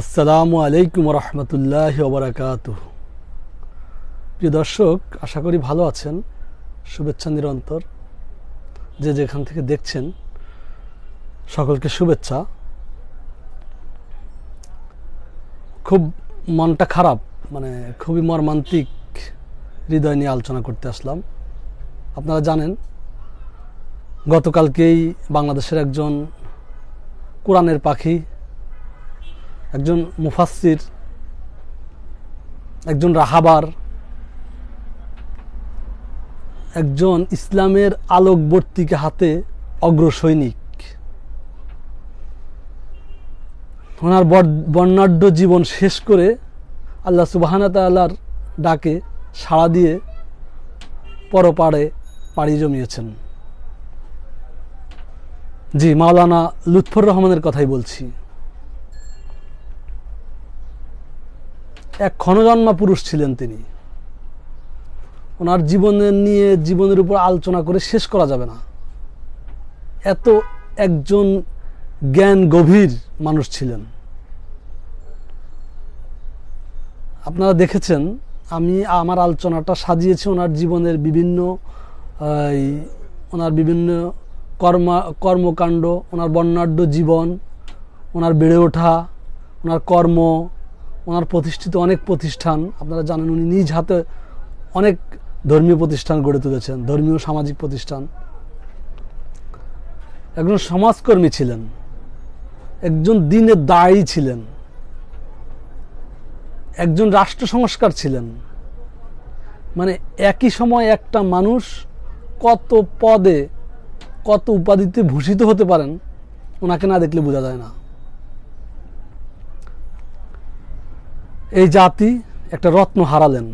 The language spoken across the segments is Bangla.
আসসালামু আলাইকুম রহমতুল্লাহ ওবরাকাত প্রিয় দর্শক, আশা করি ভালো আছেন। শুভেচ্ছা নিরন্তর। যে যেখান থেকে দেখছেন, সকলকে শুভেচ্ছা। খুব মনটা খারাপ মানে খুবই মর্মান্তিক হৃদয় নিয়ে আলোচনা করতে আসলাম। আপনারা জানেন, গতকালকেই বাংলাদেশের একজন কোরআনের পাখি একজন মুফাসসির, একজন রাহাবার, একজন ইসলামের আলোকবর্তীকে হাতে অগ্রসৈনিক ওনার বর- বর্ণাঢ্য জীবন শেষ করে আল্লাহ সুবাহানা তাল্লার ডাকে সাড়া দিয়ে পরপাড়ে পাড়ি জমিয়েছেন। জি, মাওলানা লুৎফর রহমানের কথাই বলছি। এক ক্ষণজন্মা পুরুষ ছিলেন তিনি। ওনার জীবনের নিয়ে জীবনের উপর আলোচনা করে শেষ করা যাবে না। এত একজন জ্ঞান গভীর মানুষ ছিলেন। আপনারা দেখেছেন, আমি আমার আলোচনাটা সাজিয়েছি ওনার জীবনের বিভিন্ন ওনার বিভিন্ন কর্ম, কর্মকাণ্ড, ওনার বর্ণাঢ্য জীবন, ওনার বেড়ে ওঠা, ওনার কর্ম ওনার প্রতিষ্ঠিত অনেক প্রতিষ্ঠান, আপনারা জানেন উনি নিজ হাতে অনেক ধর্মীয় প্রতিষ্ঠান গড়ে তুলেছেন, ধর্মীয় সামাজিক প্রতিষ্ঠান। একজন সমাজকর্মী ছিলেন, একজন দিনের দায়ী ছিলেন, একজন রাষ্ট্র সংস্কার ছিলেন। মানে একই সময় একটা মানুষ কত পদে, কত উপাধিতে ভূষিত হতে পারেন, ওনাকে না দেখলে বোঝা যায় না। এই জাতি একটা রত্ন হারালেন।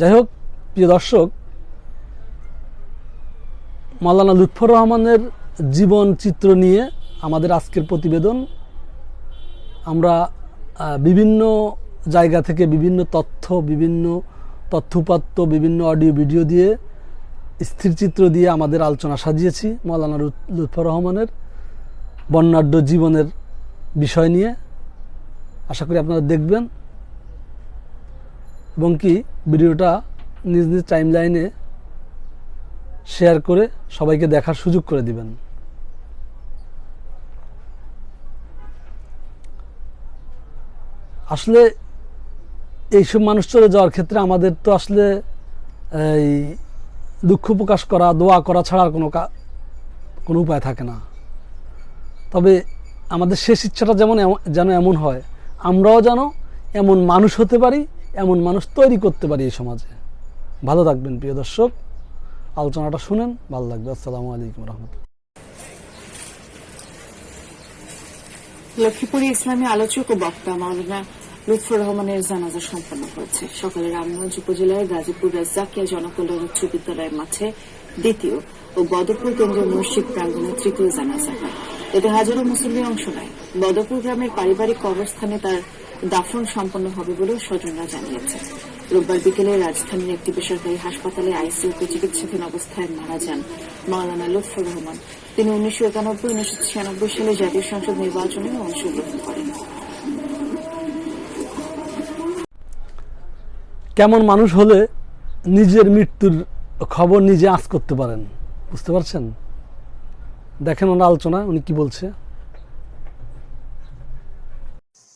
যাই হোক, প্রিয় দর্শক, মাওলানা লুৎফর রহমানের জীবন চিত্র নিয়ে আমাদের আজকের প্রতিবেদন। আমরা বিভিন্ন জায়গা থেকে বিভিন্ন তথ্য, বিভিন্ন তথ্যপাত্য বিভিন্ন অডিও, ভিডিও দিয়ে, স্থির চিত্র দিয়ে আমাদের আলোচনা সাজিয়েছি মৌলানা লুৎফর রহমানের বর্ণাঢ্য জীবনের বিষয় নিয়ে। আশা করি আপনারা দেখবেন। এবং কি, ভিডিওটা নিজ নিজ টাইম লাইনে শেয়ার করে সবাইকে দেখার সুযোগ করে দিবেন। আসলে এইসব মানুষ চলে যাওয়ার ক্ষেত্রে আমাদের তো আসলে, এই দুঃখ প্রকাশ করা, দোয়া করা ছাড়া আর কোনো কোনো উপায় থাকে না। তবে আমাদের শেষ ইচ্ছাটা যেমন যেন এমন হয় আমরাও যেন এমন মানুষ হতে পারি, এমন মানুষ তৈরি করতে পারি এই সমাজে। ভালো থাকবেন, প্রিয় দর্শক। আলোচনাটা শুনেন, ভালো লাগবে। আসসালামু আলাইকুম রহমতুল্লাহ। লক্ষ্মীপুরে ইসলামী আলোচক ও বক্তা মাওলানা লুৎফর রহমানের জানাজা সম্পন্ন হয়েছে। সকালে রামগঞ্জ উপজেলার গাজীপুর রাজ্জাকিয়া জনকল্যাণ উচ্চ বিদ্যালয়ের মাঠে দ্বিতীয় ও বদরপুর কেন্দ্রীয় মসজিদ প্রাঙ্গণে তৃতীয় জানাজা হয়। এতে হাজারো মুসল্লি অংশ নেয়। বদরপুর গ্রামের পারিবারিক কবরস্থানে তার দাফন সম্পন্ন হবে বলেও স্বজনরা জানিয়েছে রোববার বিকেলে রাজধানীর একটি বেসরকারি হাসপাতালে আইসিইউতে চিকিৎসাধীন অবস্থায় মারা যান মাওলানা লুৎফর রহমান। তিনি উনিশশো একানব্বই, উনিশশো ছিয়ানব্বই সালে জাতীয় সংসদ নির্বাচনে অংশগ্রহণ করেন। কেমন মানুষ হলে নিজের মৃত্যুর খবর নিজে আঁচ করতে পারেন, বুঝতে পারছেন? দেখেন ওনার আলোচনা উনি কি বলছে?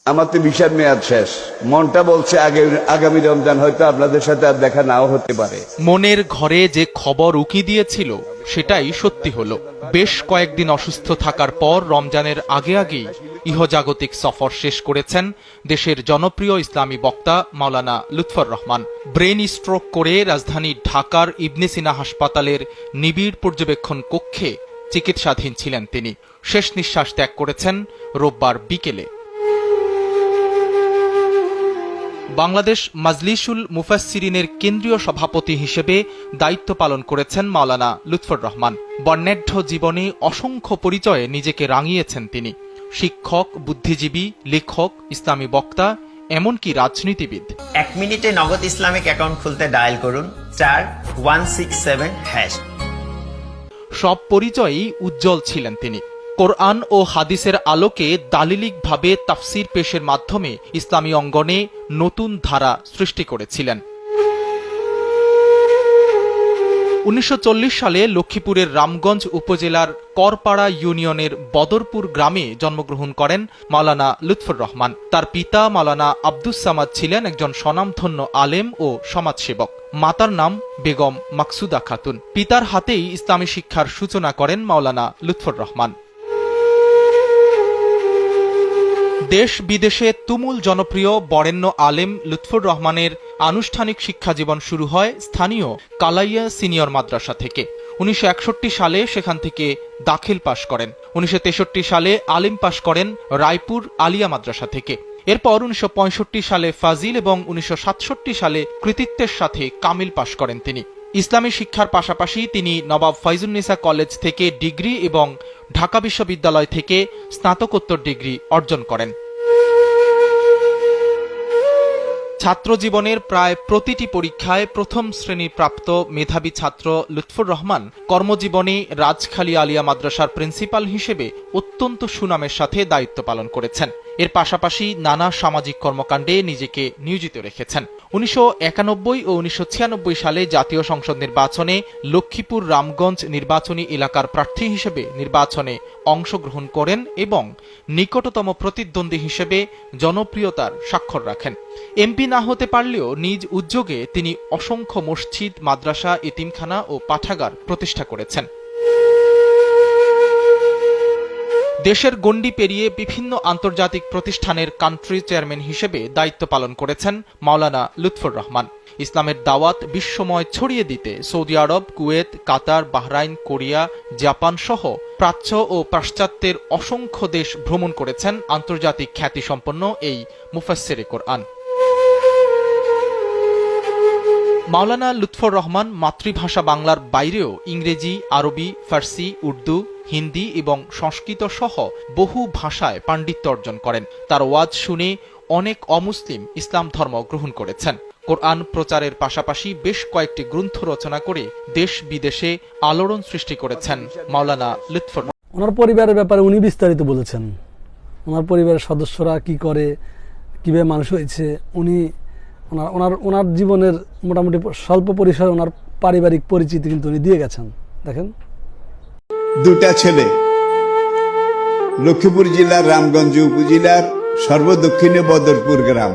আমার তো ভিসার মেয়াদ শেষ। মনটা বলছে আগে আগামী রমজান হয়তো আপনাদের সাথে আর দেখা নাও হতে পারে। মনের ঘরে যে খবর উকি দিয়েছিল সেটাই সত্যি হলো। বেশ কয়েকদিন অসুস্থ থাকার পর রমজানের আগে আগেই ইহজাগতিক সফর শেষ করেছেন দেশের জনপ্রিয় ইসলামী বক্তা মাওলানা লুৎফর রহমান। ব্রেন স্ট্রোক করে রাজধানী ঢাকার ইবনে সিনা হাসপাতালের নিবিড় পর্যবেক্ষণ কক্ষে চিকিৎসাধীন ছিলেন তিনি। শেষ নিঃশ্বাস ত্যাগ করেছেন রোববার বিকেলে। বাংলাদেশ মাজলিসুল মুফাসসিরিনের কেন্দ্রীয় সভাপতি হিসেবে দায়িত্ব পালন করেছেন মাওলানা লুৎফর রহমান। বর্ণাঢ্য জীবনে অসংখ্য পরিচয়ে নিজেকে রাঙিয়েছেন তিনি। শিক্ষক, বুদ্ধিজীবী, লেখক, ইসলামী বক্তা, এমনকি রাজনীতিবিদ। এক মিনিটে নগদ ইসলামিক অ্যাকাউন্ট খুলতে ডায়াল করুন, চার, ওয়ান সিক্স সেভেন, হ্যাশ। সব পরিচয়েই উজ্জ্বল ছিলেন তিনি। কোরআন ও হাদিসের আলোকে দালিলিকভাবে তাফসির পেশের মাধ্যমে ইসলামী অঙ্গনে নতুন ধারা সৃষ্টি করেছিলেন। উনিশশো চল্লিশ সালে লক্ষ্মীপুরের রামগঞ্জ উপজেলার করপাড়া ইউনিয়নের বদরপুর গ্রামে জন্মগ্রহণ করেন মাওলানা লুৎফর রহমান। তার পিতা মাওলানা আব্দুস সামাদ ছিলেন একজন স্বনামধন্য আলেম ও সমাজসেবক। মাতার নাম বেগম মাকসুদা খাতুন। পিতার হাতেই ইসলামী শিক্ষার সূচনা করেন মাওলানা লুৎফর রহমান। দেশ বিদেশে তুমুল জনপ্রিয় বরেণ্য আলেম লুৎফুর রহমানের আনুষ্ঠানিক শিক্ষা জীবন শুরু হয় স্থানীয় কালাইয়া সিনিয়র মাদ্রাসা থেকে। উনিশশো একষট্টি সালে সেখান থেকে দাখিল পাশ করেন। উনিশশো তেষট্টি সালে আলিম পাশ করেন রায়পুর আলিয়া মাদ্রাসা থেকে। এরপর উনিশশো পঁয়ষট্টি সালে ফাজিল এবং উনিশশো সাতষট্টি সালে কৃতিত্বের সাথে কামিল পাশ করেন তিনি। ইসলামী শিক্ষার পাশাপাশি তিনি নবাব ফয়জুন্নিসা কলেজ থেকে ডিগ্রি এবং ঢাকা বিশ্ববিদ্যালয় থেকে স্নাতকোত্তর ডিগ্রি অর্জন করেন। ছাত্র জীবনের প্রায় প্রতিটি পরীক্ষায় প্রথম শ্রেণি প্রাপ্ত মেধাবী ছাত্র লুৎফুর রহমান কর্মজীবনে রাজখালী আলিয়া মাদ্রাসার প্রিন্সিপাল হিসেবে অত্যন্ত সুনামের সাথে দায়িত্ব পালন করেছেন। এর পাশাপাশি নানা সামাজিক কর্মকাণ্ডে নিজেকে নিয়োজিত রেখেছেন। উনিশশো একানব্বই ও উনিশশো ছিয়ানব্বই সালে জাতীয় সংসদ নির্বাচনে লক্ষ্মীপুর রামগঞ্জ নির্বাচনী এলাকার প্রার্থী হিসেবে নির্বাচনে অংশগ্রহণ করেন এবং নিকটতম প্রতিদ্বন্দ্বী হিসেবে জনপ্রিয়তার স্বাক্ষর রাখেন। এমপি না হতে পারলেও নিজ উদ্যোগে তিনি অসংখ্য মসজিদ, মাদ্রাসা, এতিমখানা ও পাঠাগার প্রতিষ্ঠা করেছেন। দেশের গণ্ডি পেরিয়ে বিভিন্ন আন্তর্জাতিক প্রতিষ্ঠানের কান্ট্রি চেয়ারম্যান হিসেবে দায়িত্ব পালন করেছেন মাওলানা লুৎফর রহমান। ইসলামের দাওয়াত বিশ্বময় ছড়িয়ে দিতে Saudi Arab, Kuwait, Qatar, Bahrain, Korea, Japan সহ প্রাচ্য ও পাশ্চাত্যের অসংখ্য দেশ ভ্রমণ করেছেন আন্তর্জাতিক খ্যাতিসম্পন্ন এই মুফাসের কোরআন। মাওলানা লুৎফর রহমান মাতৃভাষা বাংলার বাইরেও ইংরেজি, আরবি, ফার্সি, উর্দু, হিন্দি এবং সংস্কৃত সহ বহু ভাষায় পাণ্ডিত্য অর্জন করেন। তার ওয়াজ শুনে অনেক অমুসলিম ইসলাম ধর্ম গ্রহণ করেছেন। কোরআন প্রচারের পাশাপাশি বেশ কয়েকটি গ্রন্থ রচনা করে দেশ বিদেশে আলোড়ন সৃষ্টি করেছেন মাওলানা লুৎফর ওনার পরিবারের ব্যাপারে উনি বিস্তারিত বলেছেন। ওনার পরিবারের সদস্যরা কি করে, কীভাবে মানুষ হয়েছে, উনি ওনার ওনার ওনার জীবনের মোটামুটি স্বল্প পরিসরে ওনার পারিবারিক পরিচিতি কিন্তু উনি দিয়ে গেছেন। দেখেন। দুটা ছেলে, লক্ষ্মীপুর জেলার রামগঞ্জ উপজেলার সর্বদক্ষিণে বদরপুর গ্রাম।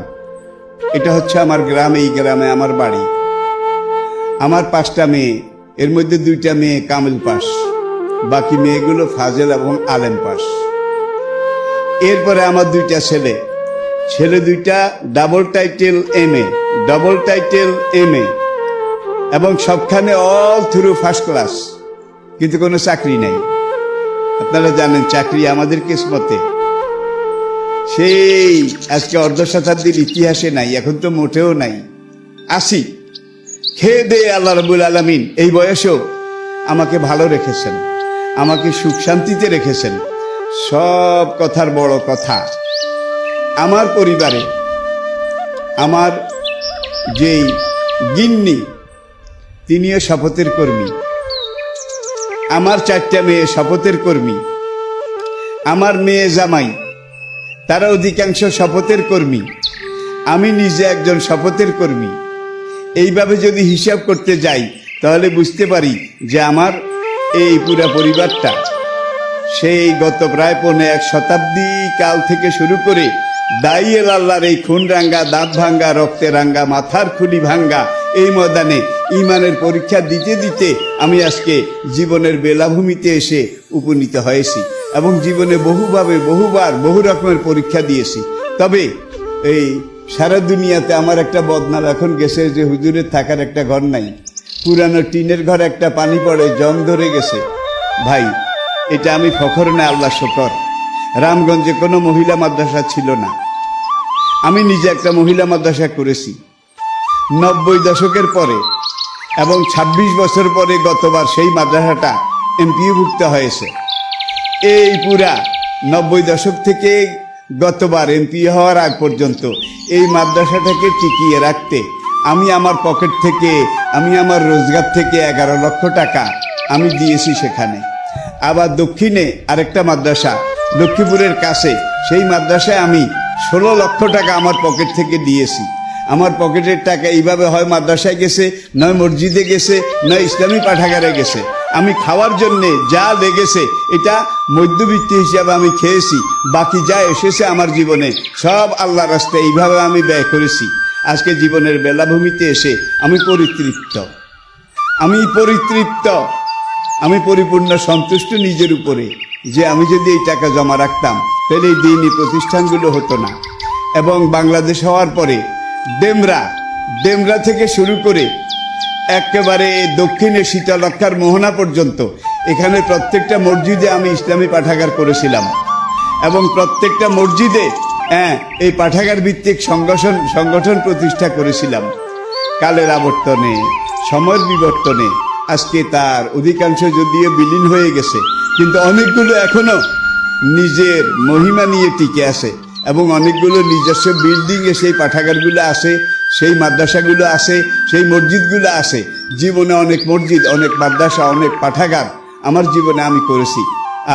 এটা হচ্ছে আমার গ্রাম, এই গ্রামে আমার বাড়ি। আমার পাঁচটা মেয়ে, এর মধ্যে দুইটা মেয়ে কামিল পাস, বাকি মেয়েগুলো ফাজেল এবং আলেম পাস। এরপরে আমার দুইটা ছেলে ছেলে দুইটা double title M A double title M A এবং সবখানে অল থ্রু ফার্স্ট ক্লাস কিন্তু কোনো চাকরি নেই। আপনারা জানেন, চাকরি আমাদের কিসমতে। সেই, আজকে অর্ধ শতাব্দীর ইতিহাসে নাই, এখন তো মোটেও নাই। আসি, খেয়ে দে আল্লাহ রবুল আলমিন, এই বয়সেও আমাকে ভালো রেখেছেন, আমাকে সুখ শান্তিতে রেখেছেন। সব কথার বড় কথা। আমার পরিবারে, আমার যেই গিন্নি, তিনিও শপথের কর্মী। আমার চারটা মেয়ে শপথের কর্মী। আমার মেয়ে জামাই, তারা অধিকাংশ শপথের কর্মী। আমি নিজে একজন শপথের কর্মী। এইভাবে যদি হিসাব করতে যাই, তাহলে বুঝতে পারি যে আমার এই পুরা পরিবারটা, সেই গত প্রায় পৌনে এক শতাব্দী কাল থেকে শুরু করে দাইয়েল আল্লাহর এই খুন রাঙ্গা, দাঁত ভাঙ্গা রক্তে রাঙ্গা, মাথার খুলি ভাঙ্গা, এই ময়দানে ইমানের পরীক্ষা দিতে দিতে আমি আজকে জীবনের বেলাভূমিতে এসে উপনীত হয়েছি এবং জীবনে বহুভাবে, বহুবার, বহু রকমের পরীক্ষা দিয়েছি। তবে এই সারা দুনিয়াতে আমার একটা বদনাম এখন গেছে যে হুজুরের থাকার একটা ঘর নাই। পুরানো টিনের ঘর একটা পানি পড়ে, জং ধরে গেছে। ভাই, এটা আমি ফখর না আল্লাহ শকর। রামগঞ্জে কোনো মহিলা মাদ্রাসা ছিল না। আমি নিজে একটা মহিলা মাদ্রাসা করেছি। নব্বই দশকের পরে এবং ২৬ বছর পরে গতবার সেই মাদ্রাসাটা এমপিওভুক্ত হয়েছে। এই পুরা নব্বই দশক থেকে গতবার এমপি হওয়ার আগ পর্যন্ত এই মাদ্রাসাটাকে টিকিয়ে রাখতে আমি আমার পকেট থেকে, আমি আমার রোজগার থেকে এগারো লক্ষ টাকা আমি দিয়েছি সেখানে। আবার দক্ষিণে আরেকটা মাদ্রাসা লক্ষ্মীপুরের কাছে, সেই মাদ্রাসায় আমি ষোলো লক্ষ টাকা আমার পকেট থেকে দিয়েছি। আমার পকেটের টাকা এইভাবে হয়, মাদ্রাসায় গেছে, নয় মসজিদে গেছে, নয় ইসলামী পাঠাগারে গেছে। আমি খাওয়ার জন্যে যা লেগেছে, এটা মধ্যবিত্ত হিসাবে আমি খেয়েছি, বাকি যা এসেছে আমার জীবনে, সব আল্লাহ রাস্তায় এইভাবে আমি ব্যয় করেছি। আজকে জীবনের বেলাভূমিতে এসে আমি পরিতৃপ্ত। আমি পরিতৃপ্ত। আমি পরিপূর্ণ সন্তুষ্ট নিজের উপরে। যে আমি যদি এই টাকা জমা রাখতাম, তাহলে এই দিনই প্রতিষ্ঠানগুলো হতো না। এবং বাংলাদেশ হওয়ার পরে ডেমরা ডেমরা থেকে শুরু করে একেবারে দক্ষিণে শীতলক্ষার মোহনা পর্যন্ত এখানে প্রত্যেকটা মসজিদে আমি ইসলামী পাঠাগার করেছিলাম। এবং প্রত্যেকটা মসজিদে হ্যাঁ এই পাঠাগার ভিত্তিক সংগঠন সংগঠন প্রতিষ্ঠা করেছিলাম। কালের আবর্তনে, সময়ের বিবর্তনে, আজকে তার অধিকাংশ যদিও বিলীন হয়ে গেছে। কিন্তু অনেকগুলো এখনও নিজের মহিমা নিয়ে টিকে আছে এবং অনেকগুলো নিজস্ব বিল্ডিংয়ে সেই পাঠাগারগুলো আছে, সেই মাদ্রাসাগুলো আছে, সেই মসজিদগুলো আছে। জীবনে অনেক মসজিদ, অনেক মাদ্রাসা, অনেক পাঠাগার আমার জীবনে আমি করেছি।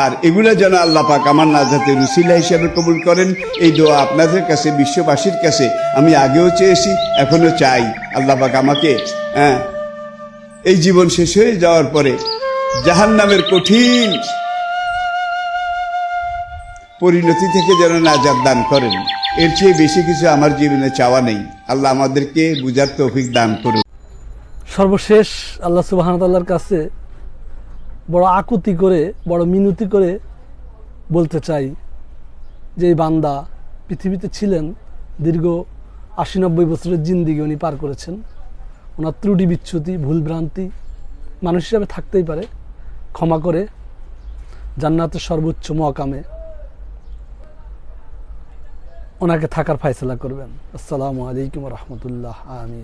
আর এগুলো যেন আল্লাহ পাক আমার নাজাতে রুসিলা হিসেবে কবুল করেন, এই দোয়া আপনাদের কাছে, বিশ্ববাসীর কাছে আমি আগেও চেয়েছি এখনও চাই। আল্লাহ পাক আমাকে হ্যাঁ এই জীবন শেষ হয়ে যাওয়ার পরে জাহান নামের কঠিন পরিণতি থেকে যেন নাজাদ দান করেন। এর চেয়ে বেশি কিছু আমার জীবনে চাওয়া নেই। আল্লাহ আমাদেরকে বুঝার তৌফিক দান করুন সর্বশেষ আল্লাহ সুবাহতাল্লার কাছে বড় আকুতি করে, বড় মিনতি করে বলতে চাই যে বান্দা পৃথিবীতে ছিলেন দীর্ঘ আশি নব্বই বছরের জিন্দিগি উনি পার করেছেন। ওনার ত্রুটি বিচ্যুতি ভুলভ্রান্তি মানুষ হিসাবে থাকতেই পারে। ক্ষমা করে জান্নাতের সর্বোচ্চ মকামে ওনাকে থাকার ফাইসলা করবেন। আসসালামু আলাইকুম রহমতুল্লাহ। আমিন।